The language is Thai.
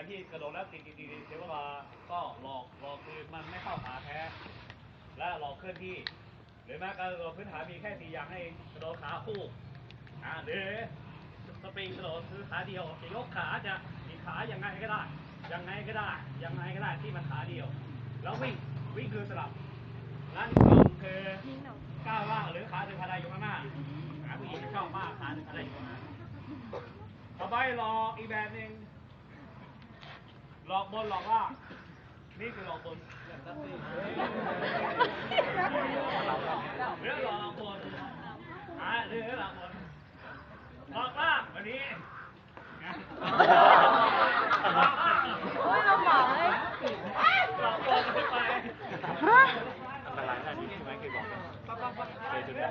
การที่กระโดดแล้วติดติดติดเสียเวลาก็หลอกหลอกคือมันไม่เข้าขาแท้ และหลอกเคลื่อนที่ หรือแม้กระโดดพื้นฐานมีแค่สี่อย่างให้กระโดดขาคู่อ่าหรือสปริงกระโดดคือขาเดียวจะยกขาจะอีขายังไงก็ได้ ยังไงก็ได้ยังไงก็ได้ที่มันขาเดียว แล้ววิ่งวิ่งคือสลับนั่นคือก้าวล่างหรือขาหนึ่งขาใดอยู่ข้างหน้าหาผู้หญิงชอบมากขาหนึ่งขาใดอยู่ข้างหน้าต่อไปหลอกอีกแบบหนึ่ง หลอกบนหลอกล่านี่คือหลอกบนเรื่องหลอกบนอ่าเรื่องหลอกบนหลอกล่าวันนี้โอ้ยลำบากเลยหลอกบนไปอะไรนตรายนะนี่ใช่ไหมเคยบอกเคยจนี้